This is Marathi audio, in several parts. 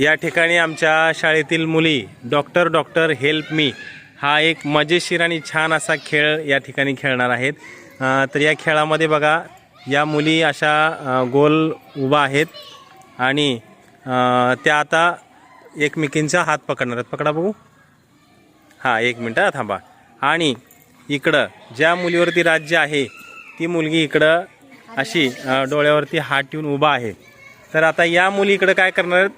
या ठिकाणी आमच्या शाळेतील मुली डॉक्टर डॉक्टर हेल्प मी हा एक मजेशीर आणि छान असा खेळ या ठिकाणी खेळणार आहेत. तर या खेळामध्ये बघा या मुली अशा गोल उभा आहेत आणि त्या आता एकमेकींचा हात पकडणार आहेत. पकडा बघू. हां एक मिनटं थांबा. आणि इकडं ज्या मुलीवरती राज्य आहे ती मुलगी इकडं अशी डोळ्यावरती हात ठेवून उभा आहे. तर आता या मुली इकडं काय करणार आहेत?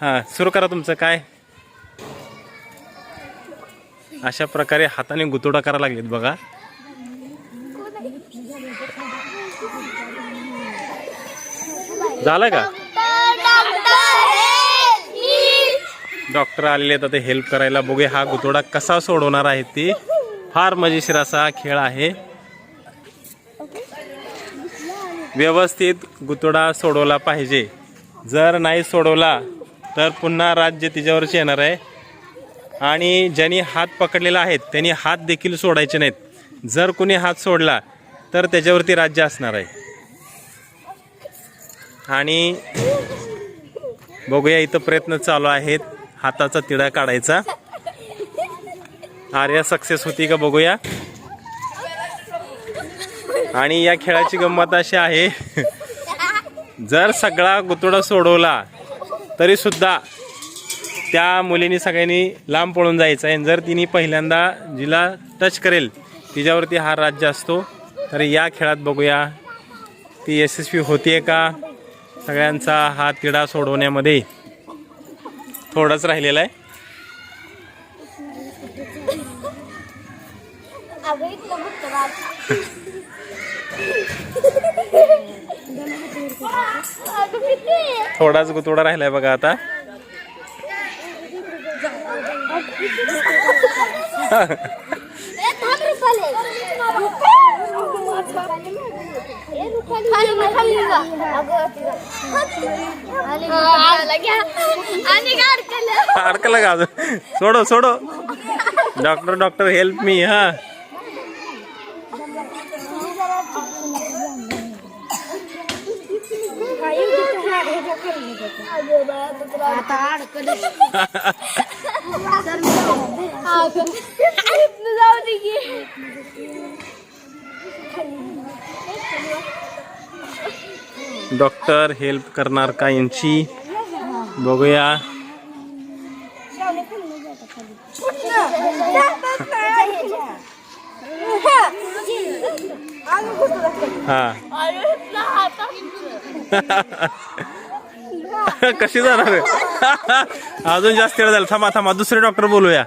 हां सुरू करा तुमचं काय? अशा प्रकारे हाताने गुतोडा करायला लागलेत बघा. झालं का? डॉक्टर आलेले आहेत आता हेल्प करायला. बघूया हा गुतोडा कसा सोडवणार आहे ती. फार मजेशीर असा खेळ आहे. व्यवस्थित गुतोडा सोडवला पाहिजे. जर नाही सोडवला तर पुन्हा राज्य तिच्यावरच येणार आहे. आणि ज्यांनी हात पकडलेला आहे त्यांनी हात देखील सोडायचे नाहीत. जर कोणी हात सोडला तर त्याच्यावरती राज्य असणार आहे. आणि बघूया इथं प्रयत्न चालू आहेत. हाताचा तिडा काढायचा. आर्या सक्सेस होती का बघूया. आणि या खेळाची गंमत अशी आहे. जर सगळा गुतोडा सोडवला तरी सुद्धा त्या मुलीने सगळ्यांनी लांब पळून जायचं आहे. आणि जर तिने पहिल्यांदा जिला टच करेल तिच्यावरती हा राज्य असतो. तर या खेळात बघूया ती यशस्वी होतीये का? सगळ्यांचा हा तिढा सोडवण्यामध्ये थोडाच राहिलेला आहे. थोडाच गुतोडा राहिलाय बघा आता. आणि अडकलं का अजून? सोडो सोडो. डॉक्टर डॉक्टर हेल्प मी हा. आता जाऊ दे की डॉक्टर हेल्प करणार का यांची? बघूया. हा. कशी जाणार अजून जास्त वेळ झाला. थांबा थांबा. दुसरे डॉक्टर बोलूया.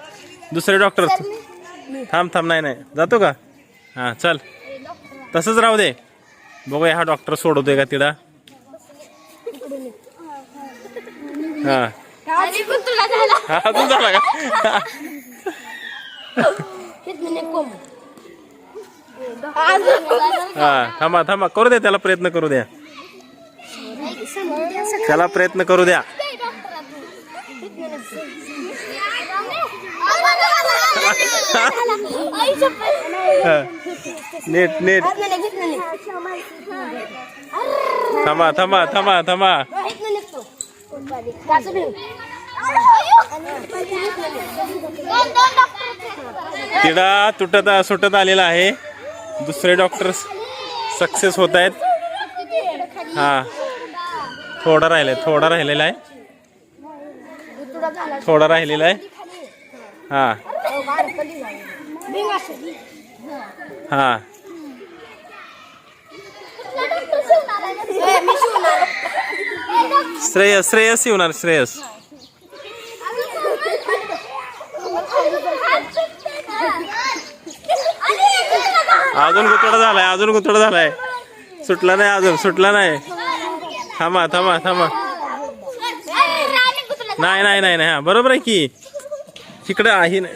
दुसरे डॉक्टर. थांब थांब. नाही नाही. जातो का? हां चल. तसंच राहू दे. बघूया हा डॉक्टर सोडवतोय का तिला. हा. हा अजून झाला का? हा थांबा थांबा. करू द्या त्याला प्रयत्न करू द्या. त्याला प्रयत्न करू द्या. नेट नीट. नीट थांबा थांबा थांबा थांबा. तिडा तुटत सुटत आलेला आहे. दुसरे डॉक्टर सक्सेस होत आहेत. हा. थोडा राहिलाय थोडा राहिलेला आहे. थोडा राहिलेला आहे. हा. हा. श्रेयस श्रेयस येणार श्रेयस. अजून गुतडा झालाय अजून गुतडा झालाय. सुटला नाही अजून सुटला नाही. थांबा थांबा थांबा. नाही नाही नाही नाही हा बरोबर आहे की. तिकडं आहे ना.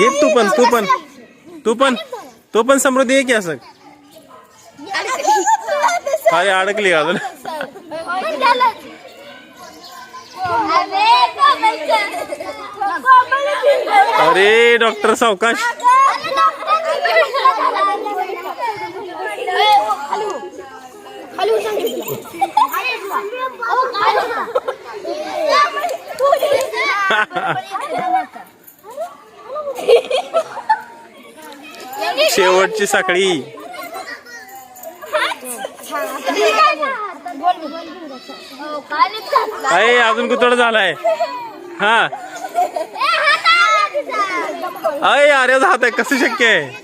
ये तू पण तू पण. तू पण तो पण समृद्धी आहे की असं? अरे अडकली अजून. अरे डॉक्टर सावकाश. शेवटची साखळी. अय अजून कुतोड झालाय. हा. अय अरे हात आहे कसं शक्य आहे?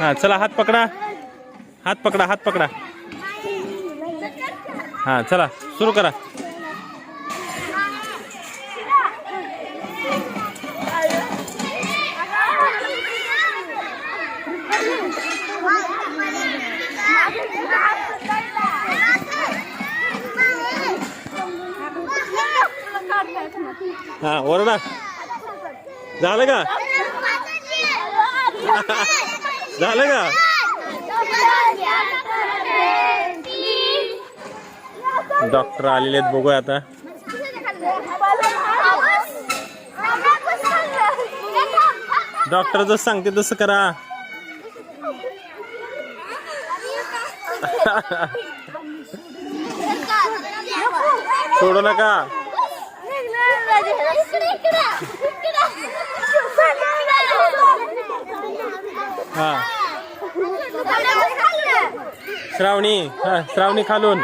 हा चला हात पकडा. हात पकडा हात पकडा. हा चला सुरू करा. हा ओरडा. झालं का? झालं का? डॉक्टर आलेले आहेत बघूया आता. डॉक्टर जसं सांगते तसं करा. सोडू नका. हा. श्रावणी हा श्रावणी खालून.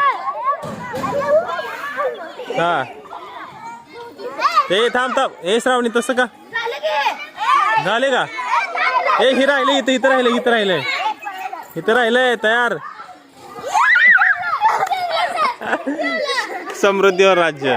हा. ए थांब थांब. ए श्रावणी तसं का? झाले का? ए ही राहिले इथं इथं राहिले इथं राहिले. इथं राहिलंय तयार. समृद्धीवर राज्य.